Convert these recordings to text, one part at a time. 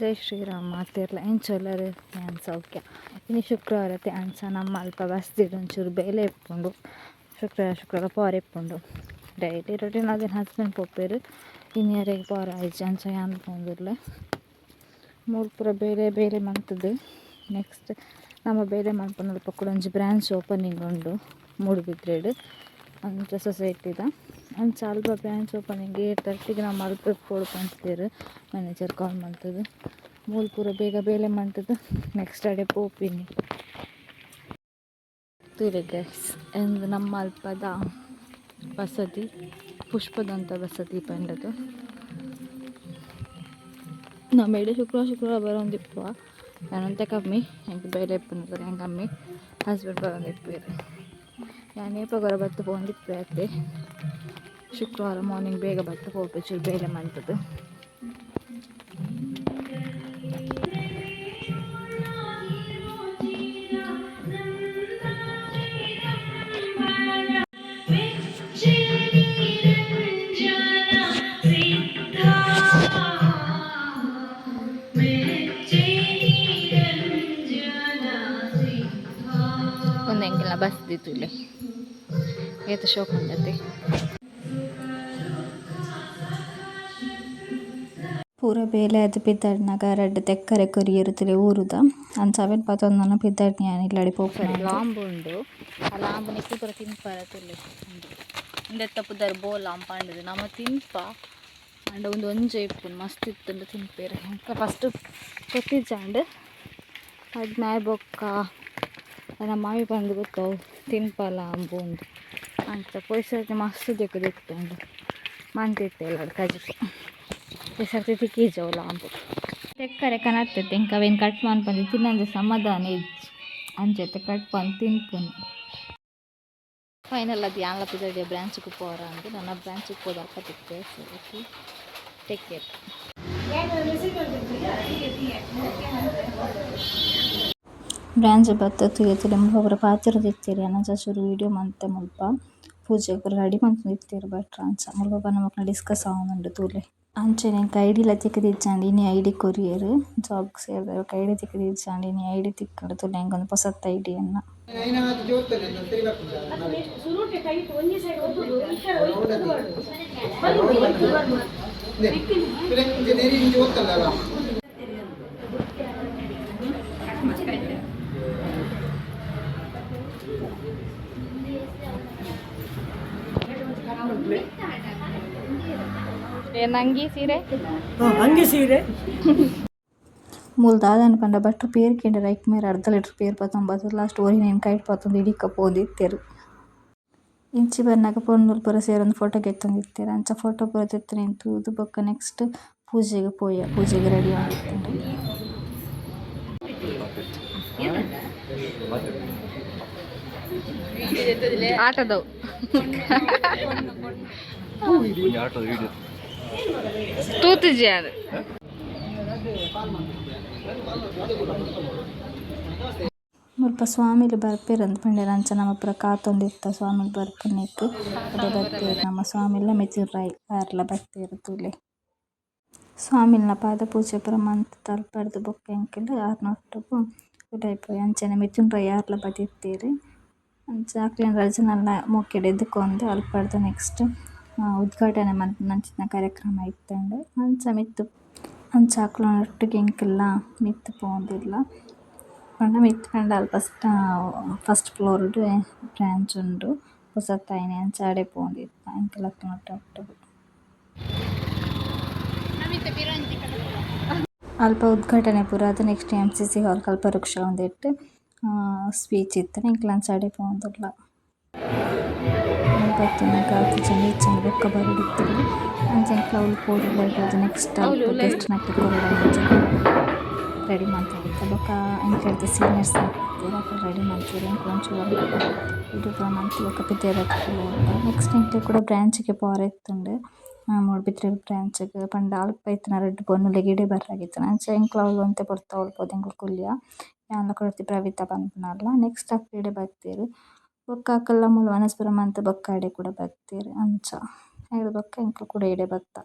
ಜೈ ಶ್ರೀರಾಮ ಎಂಚೊಲ್ಲರು ಏನು ಸೌಖ್ಯ. ಇನ್ನು ಶುಕ್ರವಾರ ತ್ಯಾನ್ಸ ನಮ್ಮ ಅಲ್ಪ ಬಸ್ದಿಡು ಒಂಚೂರು ಬೇಲೆ ಇಪ್ಪುಂಡು ಶುಕ್ರವಾರ ಶುಕ್ರವಾರ ಪವರ್ ಇಟ್ಕೊಂಡು ಡೈಲಿ ರೊಟೀನ್ ಅದೇನು ಹಸ್ಬೆಂಡ್ ಪೋಪೆರು ಇನ್ನಿಯರಿಗೆ ಪವರ್ ಆಯ್ತು ಅನ್ಸ ಪೋಂದಿರ್ಲೆ ಮೂರು ಪೂರ ಬೇಲೆ ಬೇರೆ ಮಂತದ್ದು. ನೆಕ್ಸ್ಟ್ ನಮ್ಮ ಬೇರೆ ಮಲ್ಪನಲ್ಪ ಕೂಡ ಒಂಜಿ ಬ್ರಾಂಚ್ ಓಪನಿಂಗ್ ಉಂಡು ಮೂಡುಬಿದ್ರೆಡ್ ಅಂಚ ಸೊಸೈಟಿದ ಅಂಚ ಸ್ವಲ್ಪ ಬ್ಯಾಂಕ್ಸ್ ಓಪನಿಂಗ್ ಏಟ್ ತರ್ಟಿಗೆ ನಾವು ಅಲ್ಪ ಕೊಡು ಪಂಚ್ದೆರ್ ಮ್ಯಾನೇಜರ್ ಕಾಲ್ ಮಾಡ್ತದೆ. ಪೂರ ಬೇಗ ಬೇಲೆ ಮಾಡ್ತದೆ. ನೆಕ್ಸ್ಟ್ ಅಡೆ ಪೋಪಿನಿ ತೂಲೆ ಗೈಸ್ ಎಂದು ನಮ್ಮ ಅಲ್ಪದ ವಸತಿ ಪುಷ್ಪದಂಥ ವಸತಿ ಪಂಡದು. ನಮ್ಮ ಎಡೆ ಶುಕ್ರವಾರ ಶುಕ್ರವಾರ ಬರೋಂದಿಪ್ಪ ನಾನಂತ ಕಮ್ಮಿ, ಹೆಂಗೆ ಬೇರೆ ಇಪ್ಪ ಹೆಂಗೆ ಕಮ್ಮಿ. ಹಸ್ಬೆಂಡ್ ಬರೋಂದಿಪ್ಪೇರು ನಾನು ಏಪ ಗೊರ ಬತ್ತು ಪೋಂದಿಪ್ಪೆ ಅತ್ತೆ ಶುಕ್ರವಾರ ಮಾರ್ನಿಂಗ್ ಬೇಗ ಬತ್ತು ಹೋಗ್ಬೇಕು ಚೂರು ಬೇಲೆ ಮಂತದ್ದು ಒಂದು ಎಂಕೆಲ್ಲ ಬಸ್ ದಿತ್ತು ಇಲ್ಲಿ ಏತ ಶೋಕ್ ಉಂಡತೆ ಪೂರ ಬೇಲೆ ಅದು ಪಿದ್ದಾಡ್ನಾಗ ರಡ್ಡ್ ತೆಕ್ಕರೆ ಕೊರಿಯರುತ್ತಲೆ ಊರುದ. ಅಂಚ ಅವೆನ್ ನನ್ನ ಪಿದ್ದಾಡ್ನಿ ಇಲ್ಲಾಡಿ ಪೋಪುನ ಲಾಂಬು ಉಂಡು. ಆ ಲಾಂಬು ನೆಕ್ಕು ಪೂರ ತಿನ್ಪಾರ ತುಲ್ಲೆ ಇಂದೆತ್ತ ಪುದರ್ ಬೋ ಲಾಂಬ ಅಂಡದು ನಮ ತಿನ್ಪ. ಅಂಡ ಒಂದು ಒಂಜೆ ಇಪ್ಪು ಮಸ್ತ್ ಇತ್ತುಂಡು ತಿನ್ಪೇರು. ಫಸ್ಟ್ ಕೊತ್ತಿಜ್ಜಾಂಡ್ ಅದ್ನಾಯ್ ಬೊಕ್ಕ. ನಮ್ಮ ಮಾವಿ ಬಂದು ಗೊತ್ತು ತಿನ್ಪಲ ಅಂಬು ಉಂದು ಅಂತ ಪೊಯ್ಸರ್ತಿ ಮಸ್ತ್ ದೆಕ್ಕದಿತ್ತುಂಡು ಮಂತಿತ್ತೆ ಎಲ್ಲ ಕಜಿಕೆ ಈ ಸರ್ತಿ ತಿಕ್ಕೀಜವು ಲಾಂಬು ತೆಕ್ಕರೆ ಕನತ್ತೈತೆ ಎಂಕ ಅವೇನು ಕಟ್ ಮಾಡ್ಬಂದು ತಿನ್ನಂದು ಸಮಾಧಾನ ಇಜ್ಜು ಅಂಚೈತೆ ಕಟ್ ಬಂದು ತಿನ್ಕೊಂಡು ಫೈನಲ್ ಅದು ಯಾನ್ಲ ಬ್ರಾಂಚ್ ಬ್ರಾಂಚ್ಗೆ ಪೋರ ಅಂದು ನನ್ನ ಬ್ರಾಂಚ್ಗೆ ಹೋದ ಅಲ್ಪ ತಿಕ್ಕೆ ಓಕೆ ಟೇಕ್ ಕೇರ್ ಬ್ರಾಂಚ್ ಬತ್ತ ತುಯತಲೆ ಮುಖಪುರ ಪಾತ್ರ ತಿತ್ತೀರಿ ಅನಂಚ ಚೂರು ವಿಡಿಯೋ ಮಂತೆ ಮುಲ್ಪ ಪೂಜೆಗ್ ಪೂರ ರೆಡಿ ಮಂತ್ ಇತ್ತೀರಿ ಭಟ್ರ ಅಂಚ ಮುಲ್ಪ ಮಕ್ಳ ಡಿಸ್ಕಸ್ ಆವೊಂದುಂಡು ತೂಲೆ ಅಂಚನೆ ಎಂಕ್ ಐಡಿಲ ತಿಕ್ಕದಿಜ್ಜಾಂಡ್ ಇನಿ ಐಡಿ ಕೊರಿಯರ್ ಜಾಬ್ಗ್ ಕೈಡಿ ಐಡಿ ತಿಕ್ಕದಿಜ್ಜಾಂಡ್ ಇನಿ ಐಡಿ ತಿಕ್ಕುಂಡು ತೂಲೆ ಎಂಕೊಂದು ಪೊಸತ್ ಐಡಿಯನ್ನ ನಂಗಿ ಸೀರೆ? ಹಂಗೆ ಸೀರೆ. ಮುಲ್ದಾದ ಅನ್ಕೊಂಡ ಪಂಡ ಬಟ್ ಪೇರ್ ಕೆಂಡ ರೈಕ್ ಮೇರೆ ಅರ್ಧ ಲೀಟರ್ ಪೇರ್ ಪತ್ತೊಂಬತ್ತು ಲಾಸ್ಟ್ ಓರಿ ನೆನ್ ಕೈಟ್ ಪತ್ತೊಂದು ಇಡೀ ಕಪ್ ಓದಿತ್ತೇರು. ಇಂಚಿ ಬರ್ನಾಗ ಪೊನ್ನೂರು ಪೂರ ಸೇರೊಂದು ಫೋಟೋ ಕೆತ್ತೊಂದಿತ್ತೇರು ಅಂಚ ಫೋಟೋ ಪೂರ ತೆತ್ತನೆ ತೂದು ಬೊಕ್ಕ ನೆಕ್ಸ್ಟ್ ಪೂಜೆಗೆ ಪೋಯ ಪೂಜೆಗೆ ರೆಡಿ ಆಗಿತ್ತೇರು ಆಟದವು. ತೂತಿಜಿ ಅದು. ಮುಲ್ಪ ಸ್ವಾಮಿಲು ಬರ್ಪೇರು ಅಂದ್ಪಂಡೇರು ಅಂಚ ನಮ್ಮ ಪುರ ಕಾತೊಂದಿತ್ತ ಸ್ವಾಮಿಲು ಬರ್ಪುನಿಕ್ಕ್ ಅದೇ ಬರ್ತೇರು ನಮ್ಮ ಸ್ವಾಮಿಲ ಮಿಥುನ್ ರಾಯ್ ಆರ್ಲ ಬರ್ತೇರು ತೂಲೆ ಸ್ವಾಮಿಲ್ನ ಪಾದ ಪೂಜೆ ಪುರ ಮಂತ್ ತಲ್ಪರ್ದು ಬೊಕ್ಕ ಎಂಕುಲು ಆರ್ನೊಟ್ಟುಗು ಉಡಾಯಿಪೋಯಿ ಅಂಚನೆ ಮಿಥುನ್ ಯಾರ್ಲ ಆರ್ಲ ಬದಿತ್ತೇರು ಅಂಚ ಅಕ್ಲೆನ ರಜೆನಲ ಮೊಕ್ಕೆಡ್ ಎದ್ದುಕೊಂಡು ಅಲ್ಪರ್ದು ನೆಕ್ಸ್ಟ್ ಉದ್ಘಾಟನೆ ಮನ್ಪುನಂಚಿನ ಕಾರ್ಯಕ್ರಮ ಇತ್ತಂಡೆ ಅಂಚ ಮಿತ್ತ್ ಅಂಚ ಅಕ್ಲೆನ ಒಟ್ಟಿಗೆ ಎಂಕಲ್ನ ಮಿತ್ತ್ ಪೋವೊಂದುಲ್ಲ ಪಂಡ ಮಿತ್ತ್ ಪಂಡ ಅಲ್ಪ ಫಸ್ಟ್ ಫ್ಲೋರ್ಡ್ ಬ್ರಾಂಚ್ ಉಂಡು. ಪೊಸತ್ತಾಯಿನಿ ಅಂಚ ಆಡೆ ಪೋವೊಂದಿತ್ತ ಎಂಕುಲು ಅಕ್ಲೆನ ಅಲ್ಪ ಉದ್ಘಾಟನೆ ಪೂರ ಅದು next M C C hall ಕಲ್ಪವೃಕ್ಷ ಉಂದೆಟ್ ಸ್ಪೀಚ್ ಇತ್ತನೆ ಎಂಕುಲು ಅಂಚ ಆಡೆ ಪೋವೊಂದುಲ್ಲ ಬತ್ತಿನಾಗ ಆಚೆಂಚ ಈಚೆಂಚ ಬೊಕ್ಕ ಬರಡಿತ್ತುಂಡು ಅಂಚ ಎಂಕ್ಲ ಅವ್ಲು ಪೋದು ಬರ್ಡಾದ್ ನೆಕ್ಸ್ಟ್ ಗೆಸ್ಟ್ ನಕ್ಕ್ ಕೊರಡ ರೆಡಿ ಮಂತೊಂದಿತ್ತ ಬೊಕ್ಕ ಎಂಕ್ಲೆಡ್ದ ಸೀನಿಯರ್ಸ್ ರೆಡಿ ಮಂತೆರ್ ಎಂಕ್ಲು ಒಂಚೂರು ಇದು ಮಂತ್ ಬೊಕ ಪಿದೆರಕ್ ನೆಕ್ಸ್ಟ್ ಎಂಕ್ಲೆ ಕೂಡ ಬ್ರಾಂಚ್ಗೆ ಪವರ್ ಇತ್ತುಂಡು ಮೂಡುಬಿದ್ರೆ ಬ್ರಾಂಚ್ಗ್ ಪಂಡ ಅಲ್ಪ ಇತ್ತ್ನ ರಡ್ಡ್ ಪೊನ್ನುಲೆ ಗಿಡೆ ಬರ್ರಾಗಿತ್ತುಂಡು ಅಂಚ ಒಂತೆ ಪೊರ್ತು ತಗೊಳ್ಪೊಡು ಎಂಕುಲು ಕುಲ್ಲಿಯ ಯಾನ್ಲ ಕೊರೊರ್ತಿ ಪ್ರವಿತ ಪನ್ಪುನರ್ಲ ನೆಕ್ಸ್ಟ್ ಅಕ್ಲೆಡೆ ಬತ್ತೇರ್ ಬೊಕ್ಕ ಅಕಲ್ನ ಮೂಲು ವನಸ್ಪುರ ಮಂತ್ ಬೊಕ್ಕ ಅಡೆ ಕೂಡ ಬತ್ತೇರ್ ಅಂಚ ಐಟ್ ಬೊಕ್ಕ ಎಂಕುಲು ಕೂಡ ಇಡೆ ಬತ್ತ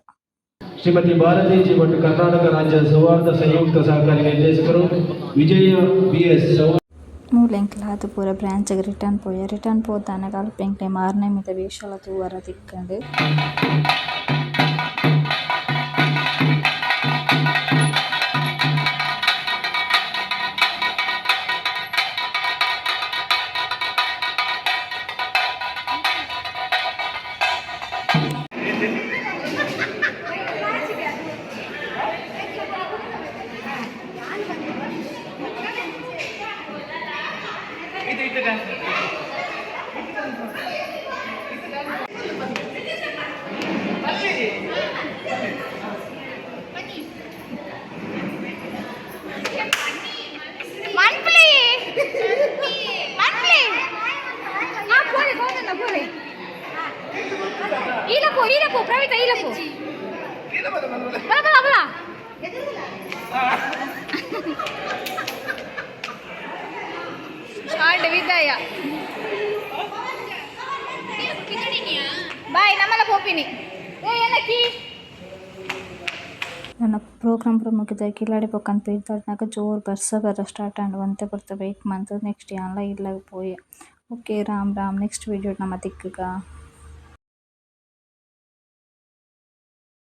ಶ್ರೀಮತಿ ಭಾರತೀಜಿ ಮತ್ತು ಕರ್ನಾಟಕ ರಾಜ್ಯ ಸೌಹಾರ್ದ ಸಂಯುಕ್ತ ಸಹಕಾರಿ ನಿರ್ದೇಶಕರು ವಿಜಯ ಬಿ ಎಸ್ ಮೂಲೆಂಕ್ಲ ಅದು ಪೂರ ಬ್ರಾಂಚ್ಗೆ ರಿಟರ್ನ್ ಪೋಯ ರಿಟರ್ನ್ ಪೋತಾನೆ ಕಲ್ಪೆಂಕ್ಲೆ ಮಾರನೇ ಮಿತ ವೇಷಲ ತೂವರ ತಿಕ್ಕಂಡು ಈಲಪು ಈಲಪು ಪ್ರವಿತ ಈಲಪು ಬಲ ಬಲ ಬಲ ಆಂಡ ವಿದಾಯ ಬಾಯ್ ನಮ್ಮಲ್ಲ ಪೋಪಿನಿ ಏ ಏನಕ್ಕಿ ನನ್ನ ಪ್ರೋಗ್ರಾಮ್ ಪ್ರಮುಖದ ಕಿಲಾಡಿ ಪೊಕ್ಕನ್ ಪೇರ್ದಾಡ್ನಾಗ ಜೋರು ಬರ್ಸ ಬರ ಸ್ಟಾರ್ಟ್ ಆಂಡ್ ಒಂತೆ ಬರ್ತ ವೆಯ್ಟ್ ಮಂತ್ ನೆಕ್ಸ್ಟ್ ಯಾನ್ಲ ಇಲ್ಲ ಪೋಯೆ okay Ram Ram next video ನಮ್ಮ ದಿಕ್ಕಗ